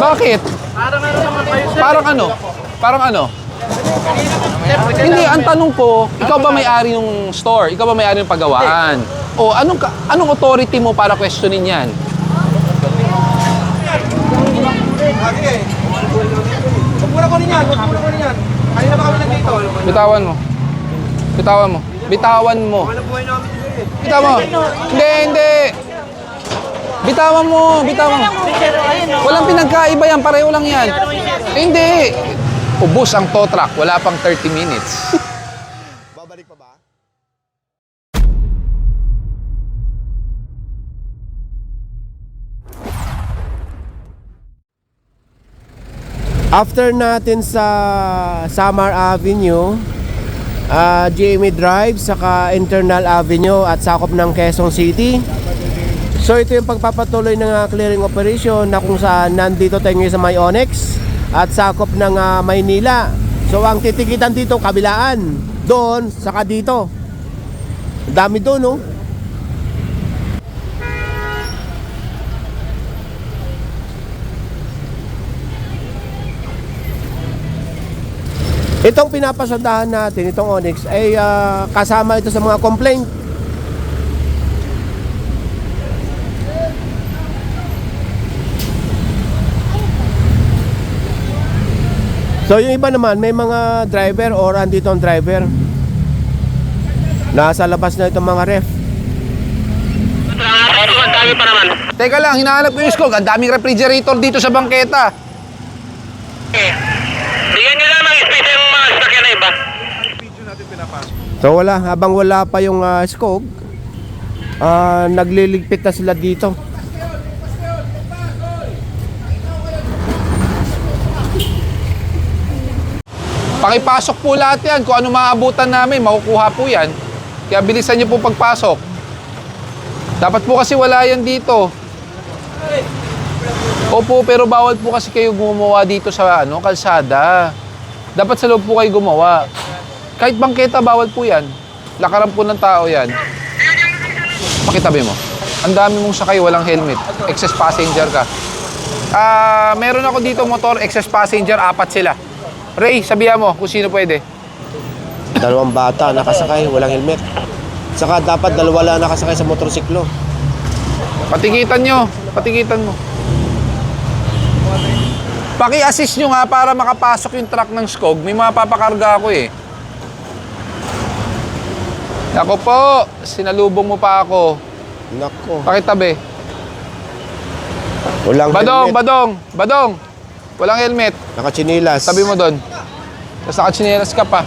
Bakit? Parang ano? Parang ano? Hindi, ang tanong ko, ikaw ba may-ari ng store? Ikaw ba may-ari ng pagawaan? O anong anong authority mo para questionin 'yan? Huwag mo na kunin yan, huwag mo na kunin yan. Kanina pa kami nandito. Bitawan mo. Bitawan mo. Bitawan mo. Dito eh. Bitawan mo. Hindi, hindi. Bitawan mo, bitawan mo. Walang pinagkaiba yan, pareho lang yan. Hindi. Ubus ang tow truck, wala pang 30 minutes. Babalik pa ba? After natin sa Samar Avenue, ah, GMA Drive, saka Internal Avenue at sakop ng Quezon City. So ito yung pagpapatuloy ng ah, clearing operation na kung saan nandito tayo ngayon sa May Onyx at sakop ng ah, Maynila. So ang titikitan dito kabilaan, doon saka dito. Dami doon, no? Itong pinapasadahan natin, itong Onyx, ay ah, kasama ito sa mga complaint. So yung iba naman, may mga driver or andito ang driver. Nasa labas na itong mga ref. Ang dami pa naman. Teka lang, hinahanap ko yung skog. Ang daming refrigerator dito sa bangketa. Eh. Bigyan nyo lang ng space yung mga sasakyan na iba. So wala, habang wala pa yung uh, skog, ah, nagliligpit na sila dito. Pakipasok po lahat yan. Kung ano maabutan namin, makukuha po yan. Kaya bilisan niyo po pagpasok. Dapat po kasi wala yan dito. Opo, pero bawal po kasi kayo gumawa dito sa ano, kalsada. Dapat sa loob po kayo gumawa. Kahit bangketa, bawal po yan. Lakaran po ng tao yan. Pakitabi mo. Ang dami mong sakay, walang helmet. Excess passenger ka. Ah, meron ako dito motor, excess passenger, apat sila. Ray, sabihan mo kung sino pwede. Dalawang bata nakasakay, walang helmet. Saka dapat dalawa lang nakasakay sa motorsiklo. Patikitan nyo. Patikitan mo. Paki-assist nyo nga para makapasok yung truck ng Skog. May mga papakarga ako eh. Ako po, sinalubong mo pa ako. Nako, Pakitabi. walang Badong, helmet. badong, badong. Walang helmet. Nakachinilas. Sabi mo doon. Tapos nakachinelas ka pa.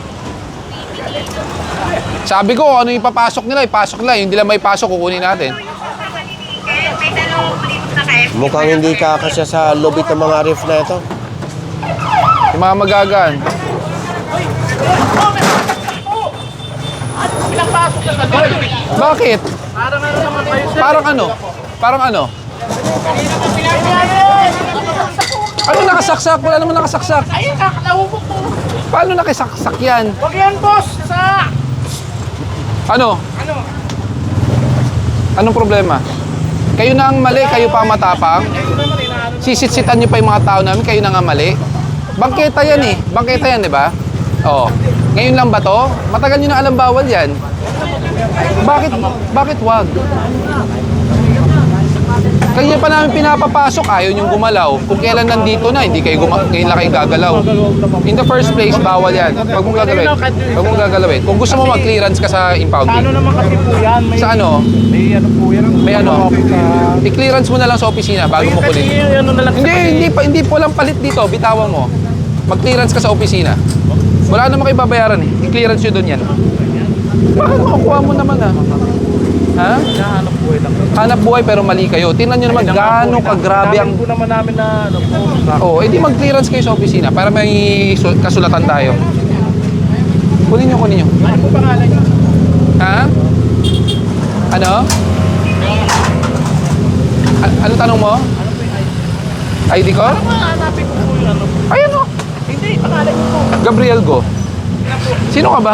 Sabi ko, ano yung papasok nila, ipasok nila. Yung hindi lang may pasok, kukunin natin. Mukhang hindi kakasya sa lobby ng mga ref na ito. Yung mga magagan. Bakit? Parang ano? Parang ano? Ano nakasaksak? Wala naman nakasaksak. Ayun, kakalawubok po. Paano nakasaksak yan? Huwag yan, boss. Sa... Ano? Ano? Anong problema? Kayo na ang mali, kayo pa ang matapang. Sisit-sitan niyo pa yung mga tao namin, kayo na nga mali. Bangketa yan eh. Bangketa yan, di ba? Oo. Ngayon lang ba to? Matagal niyo na alam bawal yan. Bakit, bakit wag? Kaya pa namin pinapapasok, ayaw niyong gumalaw. Kung kailan nandito na, hindi kayo guma- lang kayo gagalaw. In the first place, bawal yan. Huwag mong gagalawin. Huwag mong gagalawin. Kung gusto mo mag-clearance ka sa impounding. Ano naman kasi po yan, may, Sa ano? may ano po yan. May ano? Uh, I-clearance mo na lang sa opisina bago mo kasi kunin. ano na lang Hindi, hindi pa hindi po lang palit dito, bitawan mo. Mag-clearance ka sa opisina. Wala naman kayo babayaran eh. I-clearance nyo doon yan. Bakit makukuha mo naman ah? Ha? Hinahanap po lang. Hanap buhay pero mali kayo. Tingnan nyo naman gaano kagrabe ang... po naman namin na ano po. Oo, oh, edi mag-clearance kayo sa opisina para may su- kasulatan tayo. Kunin nyo, kunin nyo. Ano po pangalan niyo? Ha? Ano? A- ano tanong mo? ID ko? Hanapin ko po yung ano. Ayan o. Hindi, pangalan niyo po. Gabriel Go. Sino ka ba?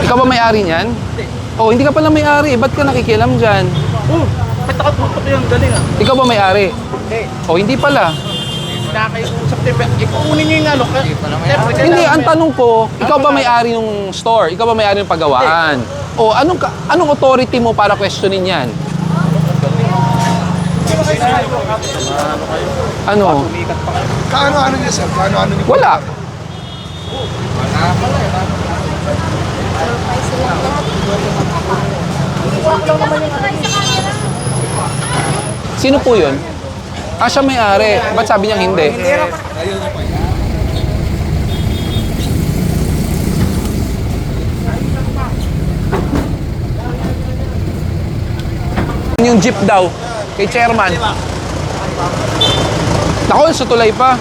Ikaw ba may-ari niyan? Oh, hindi ka pala may-ari. Ba't ka nakikialam dyan? Oh, Bakit nakatutok yung galing ah? Ikaw ba may-ari? Hindi. O hindi pala. Nakakausap din. Ikukunin nyo yung ano. Hindi, ang tanong ko, ikaw ba may-ari ng store? Ikaw ba may-ari ng pagawaan? O anong ka- anong authority mo para questionin 'yan? Ano? Kaano-ano niya, sir? Kaano-ano niya? Wala. Sino po yun? Ah, siya may-ari. Ba't sabi niya hindi? Yung jeep daw, kay chairman. Nako, sa tulay pa.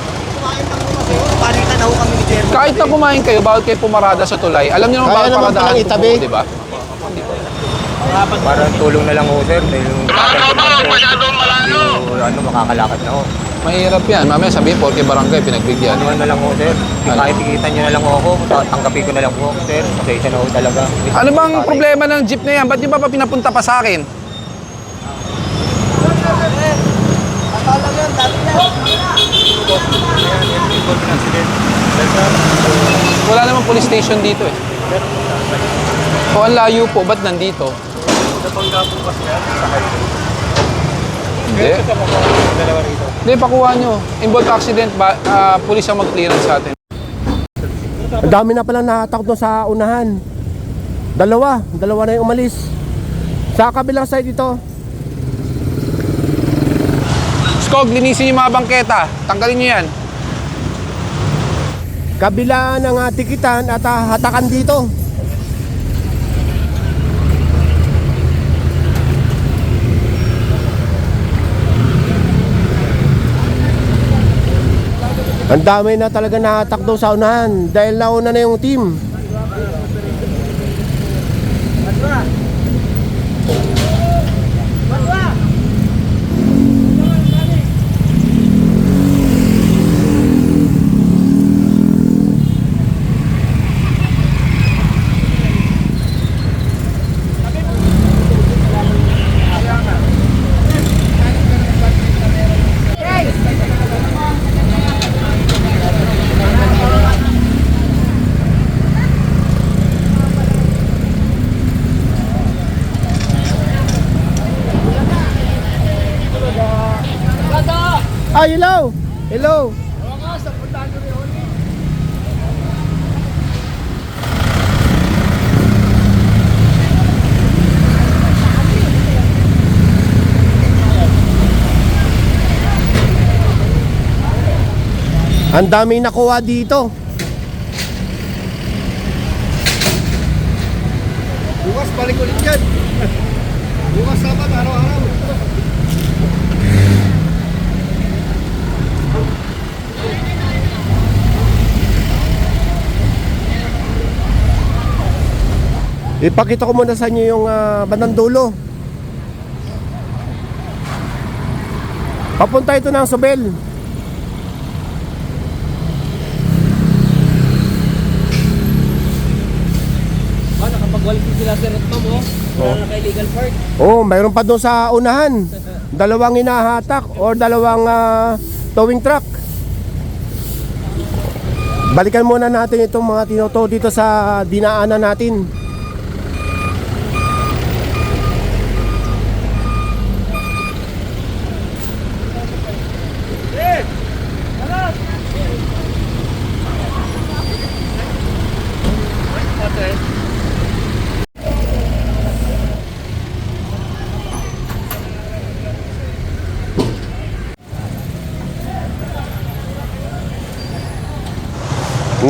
Kahit na kumain kayo, bawal kayo pumarada sa tulay. Alam niyo naman Kaya bawal naman paradaan palang itabi. di ba? Parang tulong na lang ho, sir. Dahil yung masyadong ano, makakalakad na ho. Mahirap yan. Mamaya sabihin, porke barangay, pinagbigyan. Ano na lang ho, sir. Ano? Kahit tikitan nyo na lang ho ako, tanggapin ko na lang ho, sir. Pasensya na ho talaga. Ano bang problema ng jeep na yan? Ba't niyo ba pa pinapunta pa sa akin? Wala namang police station dito eh. O ang layo po, ba't nandito? Hindi. Hindi, pakuha nyo. Involved accident, ba, ah, police ang mag-clearance sa atin. Ang dami na palang nakatakot doon sa unahan. Dalawa, dalawa na yung umalis. Sa kabilang side ito. Skog, linisin yung mga bangketa. Tanggalin nyo yan. Kabila ng uh, tikitan at ah, hatakan dito. Ang dami na talaga nakatak doon sa unahan dahil nauna na yung team. Ah, hello! Hello! Ang daming nakuha dito. Bukas, balik ulit yan. Bukas dapat, araw-araw. Ipakita ko muna sa inyo yung ah, bandang dulo. Papunta ito ng Sobel. Oh, mayroon pa doon sa unahan. Dalawang hinahatak or dalawang ah, towing truck. Balikan muna natin itong mga tinoto dito sa dinaanan natin.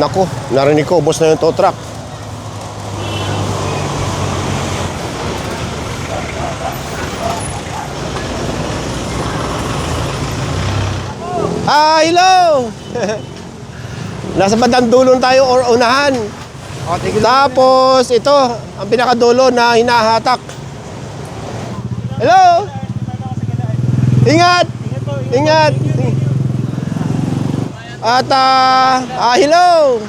Nako, narinig ko, ubos na yung tow truck. Ah, hello! Nasa bandang dulo tayo or unahan. Tapos ito, ang pinakadulo na hinahatak. Hello! Ingat! Ingat! At ah, ah hello.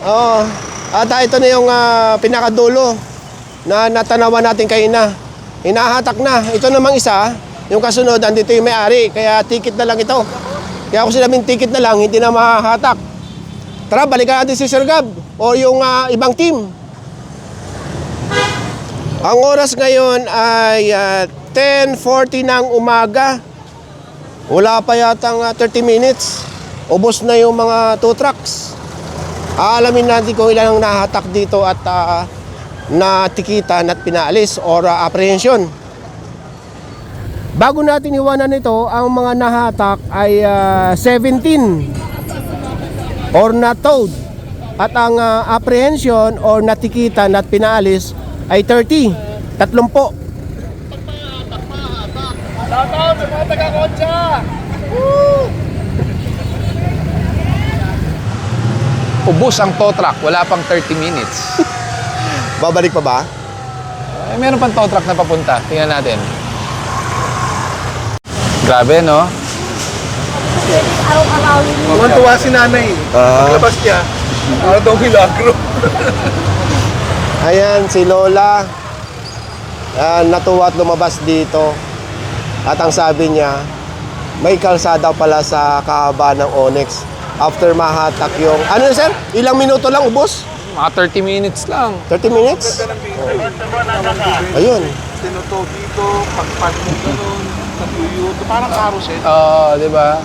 Oh, at ah, ito na yung ah, pinakadulo na natanawan natin kanina. hinahatak na. Ito namang isa, yung kasunod, andito yung may-ari. Kaya ticket na lang ito. Kaya kung sinabing ticket na lang, hindi na mahahatak. Tara, balikan natin si Sir Gab o yung ah, ibang team. Ang oras ngayon ay ah, 10.40 ng umaga. Wala pa yatang ah, 30 minutes. Ubos na yung mga tow trucks. Aalamin natin kung ilan ang nahatak dito at ah, natikitan at pinaalis or ah, apprehension. Bago natin iwanan ito, ang mga nahatak ay ah, 17 or na-towed. At ang ah, apprehension or natikitan at pinaalis ay 30. Tatlong po. Shoutout sa mga taga-kotsa! Ubus ang tow truck, wala pang 30 minutes. Babalik pa ba? Eh, meron pang tow truck na papunta. Tingnan natin. Grabe, no? Tuwan-tuwa si nanay. Paglabas niya, para daw milagro. Ayan, si Lola. Ah, natuwa at lumabas dito. At ang sabi niya, may kalsada pala sa kahaba ng Onyx. After mahatak yung... Ano yun, sir? Ilang minuto lang ubos? Mga 30 minutes lang. 30 minutes? Ayun. Tinuto dito, pagpag mo ganun, sa tuyuto, parang carousel. Oo, di ba?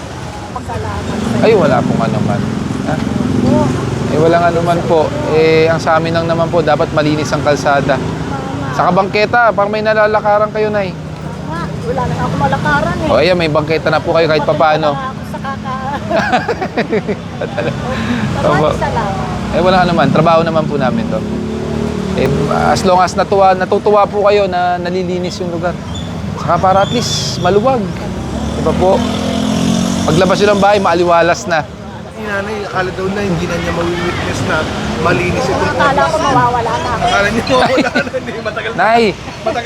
Ay, wala pong ano man. Ha? Eh, walang ano man po. Eh, ang sa amin lang naman po, dapat malinis ang kalsada. Sa kabangketa, parang may nalalakaran kayo, Nay. Wala na ako malakaran eh. O, ayan, may bangketa na po kayo kahit papaano. Wala ako sa kaka... Opo. Maraming salamat. Eh, wala naman. Trabaho naman po namin to. Eh, as long as natuwa, natutuwa po kayo na nalilinis yung lugar. Saka para at least maluwag. Di ba po? Paglabas nyo ng bahay, maaliwalas na. Si nanay, akala daw na hindi na niya mawitness na malinis itong Akala ko mawawala na ako. Akala niya mawala na, hindi matagal na. Nay,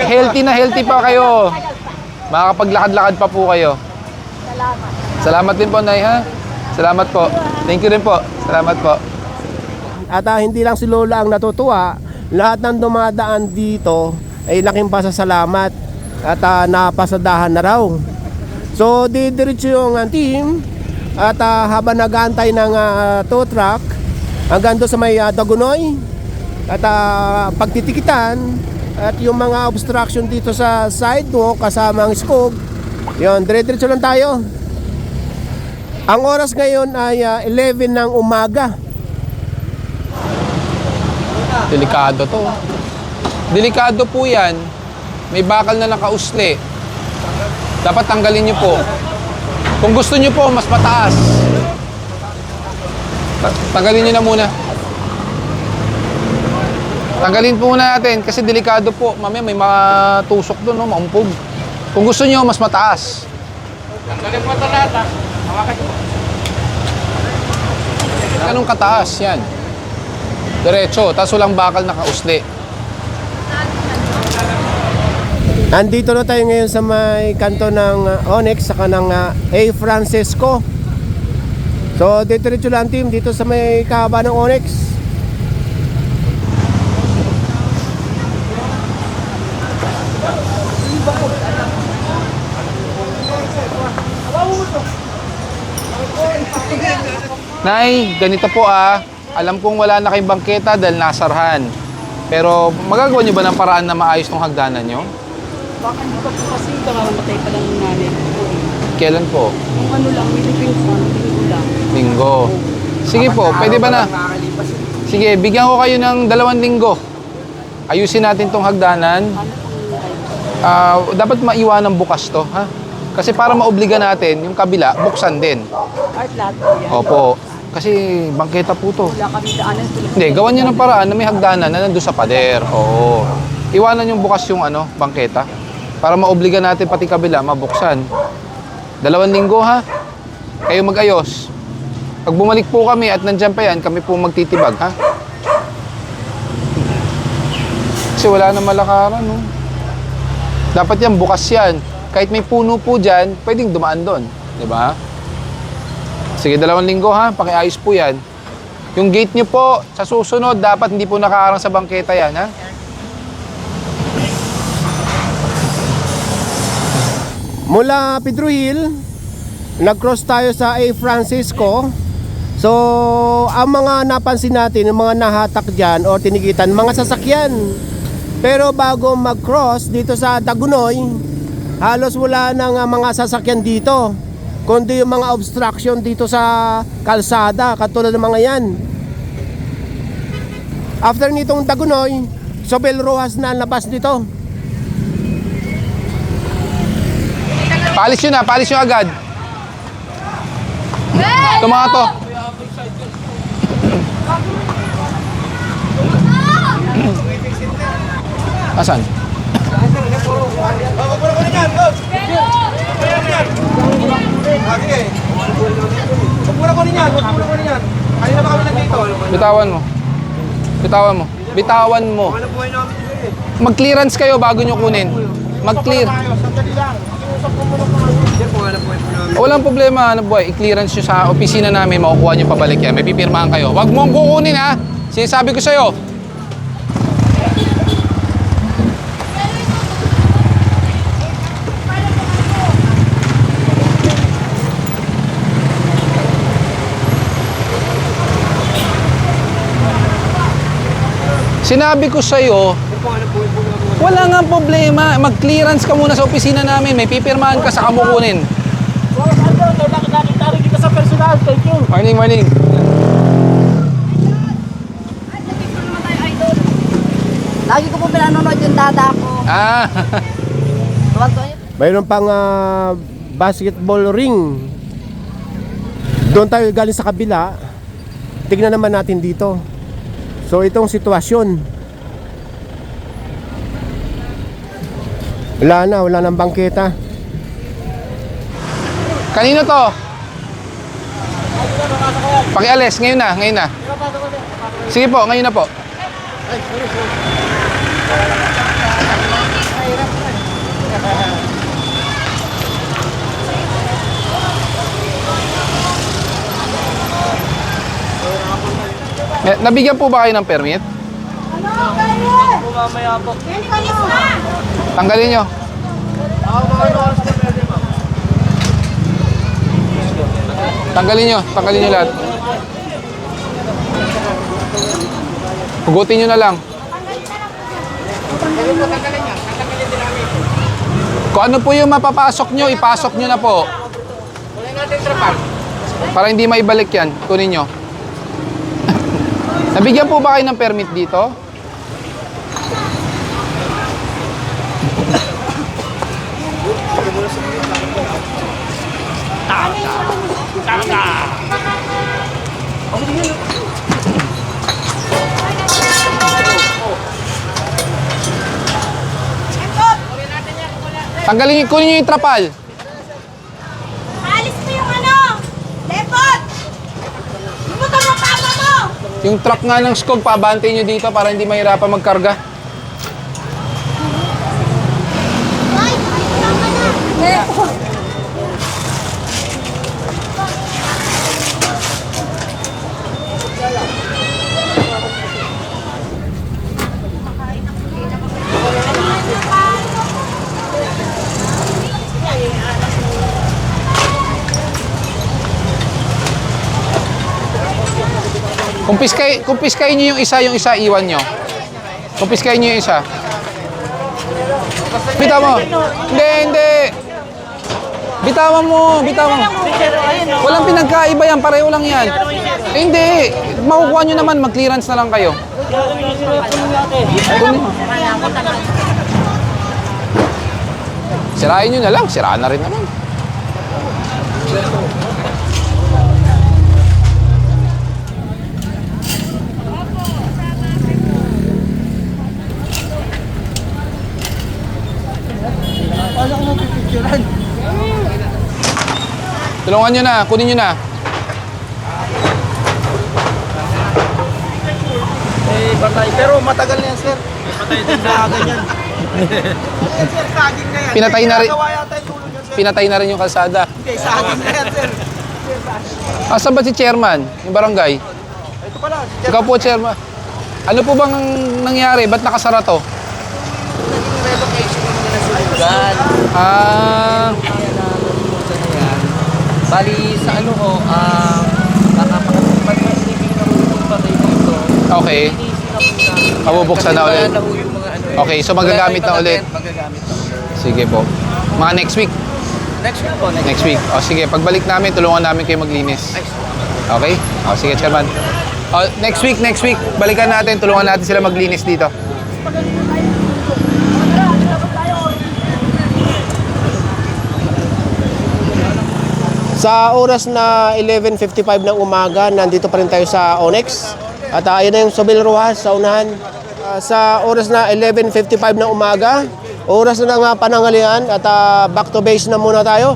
healthy na healthy pa kayo. Makakapaglakad-lakad pa po kayo. Salamat. Salamat din po, Nay, ha? Salamat po. Thank you rin po. Salamat po. At ah, hindi lang si Lola ang natutuwa, lahat ng dumadaan dito ay laking pasasalamat at ah, napasadahan na raw. So, didiretso yung ah, team at ah, habang nag-aantay ng ah, tow truck hanggang doon sa may ah, Dagunoy at ah, pagtitikitan at yung mga obstruction dito sa sidewalk kasama ang skog yun, dire-diretso lang tayo ang oras ngayon ay ah, 11 ng umaga Delikado to. Delikado po yan. May bakal na nakausli. Dapat tanggalin nyo po. Kung gusto nyo po, mas mataas. Ta- Tanggalin nyo na muna. Tanggalin po muna natin kasi delikado po. Mamaya may matusok doon, no? maumpog. Kung gusto nyo, mas mataas. Tanggalin mo ito lahat. Ganun kataas yan. Diretso, tapos walang bakal nakausli. Nandito na tayo ngayon sa may kanto ng uh, Onyx saka ng uh, A. Francisco. So, dito rin lang team dito sa may kahaba ng Onyx. Nay, ganito po ah. Alam kong wala na kayong bangketa dahil nasarhan. Pero magagawa nyo ba ng paraan na maayos tong hagdanan nyo? Baka hindi pa po kasi kamamatay pa lang ng nanay ko. Kailan po? Kung ano lang, may living sa linggo lang. Linggo. Sige po, pwede ba na? Sige, bigyan ko kayo ng dalawang linggo. Ayusin natin tong hagdanan. Ah, dapat maiwanan bukas to, ha? Kasi para maobliga natin, yung kabila, buksan din. Art lahat po yan. Opo. Kasi bangketa po to. Wala kami daanan. Hindi, gawan niyo ng paraan na may hagdanan na nandun sa pader. Oo. Iwanan yung bukas yung ano, bangketa. Para maobliga natin pati kabila, mabuksan. Dalawang linggo ha. Kayo mag-ayos. Pag bumalik po kami at nandyan pa yan, kami po magtitibag ha. Kasi wala na malakaran no. Dapat yan, bukas yan. Kahit may puno po dyan, pwedeng dumaan doon. Di ba? Sige, dalawang linggo ha. Pakiayos po yan. Yung gate nyo po, sa susunod, dapat hindi po nakaarang sa bangketa yan, ha? Mula Pedro Hill, nag-cross tayo sa A. Francisco. So, ang mga napansin natin, yung mga nahatak dyan o tinigitan, mga sasakyan. Pero bago mag-cross dito sa Dagunoy, halos wala nang ah, mga sasakyan dito. Kundi yung mga obstruction dito sa kalsada, katulad ng mga yan. After nitong Dagunoy, Sobel Rojas na ang labas dito. Palis nyo na, palis nyo agad. Ito mga to. Asan? Magmura ko rin yan, magmura ko rin yan. Kanina ba kami nandito? Bitawan mo. Bitawan mo. Bitawan mo. Mag-clearance kayo bago nyo kunin. Mag-clear. Walang problema, ano boy, i-clearance nyo sa opisina namin, makukuha nyo pabalik yan. May pipirmahan kayo. Huwag mo kukunin ha. Sinasabi ko sa'yo. Sinabi ko sa'yo, wala nga problema. Mag-clearance ka muna sa opisina namin. May pipirmahan ka sa kamukunin. Morning, morning. Lagi ko po pinanonood yung dada ko. Ah. Mayroon pang ah, basketball ring. Doon tayo galing sa kabila. Tignan naman natin dito. So itong sitwasyon. Wala na, wala nang bangketa. kanino to? Pakialis, ngayon na, ngayon na. Sige po, ngayon na po. Eh, Nabigyan po ba kayo ng permit? Tanggalin nyo. Tanggalin nyo, tanggalin nyo lahat. Hugutin nyo na lang. Kung ano po yung mapapasok nyo, ipasok nyo na po. Para hindi maibalik yan, kunin nyo. Nabigyan po ba kayo ng permit dito? Tanggalin nyo, kunin nyo yung trapal. Alis mo yung ano! Lepot! Lumuto mo papa mo! Yung truck nga ng skog, pabantay nyo dito para hindi mahirapan magkarga. Ay! Tama na! Lepot! Kumpiskay, kumpiskay nyo yung isa, yung isa iwan nyo. Kumpiskay nyo yung isa. Bitawan mo. Hindi, hindi. Bitawan mo, bitawan. Walang pinagkaiba yan, pareho lang yan. Eh, hindi, makukuha nyo naman, mag-clearance na lang kayo. Sirain nyo na lang, siraan na rin naman. Tulungan nyo na, kunin nyo na. Eh, patay. Pero matagal na yan, sir. May patay din na ganyan. Eh, sir, saging na yan. Pinatay na rin. Ginagawa yata yung tulong yan, sir. Pinatay na rin yung kalsada. Hindi, saging na yan, sir. Asan ba si chairman, yung barangay? Ito pala, si Ikaw po, chairman. Ano po bang nangyari? Ba't nakasara to? relocation ng nasusugan. Ah, Bali, sa ano ho, ah. Okay. Mabubuksan na Kasi ulit. ano eh. Okay, so magagamit na ulit. Magagamit na ulit. Sige po. Mga next week. Next week po, next, Next week. O sige, pagbalik namin, tulungan namin kayo maglinis. Ay, Okay? O sige, chairman. O, next week, next week, balikan natin, tulungan natin sila maglinis dito. Sa oras na 11.55 ng umaga, nandito pa rin tayo sa Onyx. At uh, ayun na yung Sobil Ruas sa unahan. Ah, sa oras na 11.55 ng umaga, oras na ng ah, panangalian at ah, back to base na muna tayo.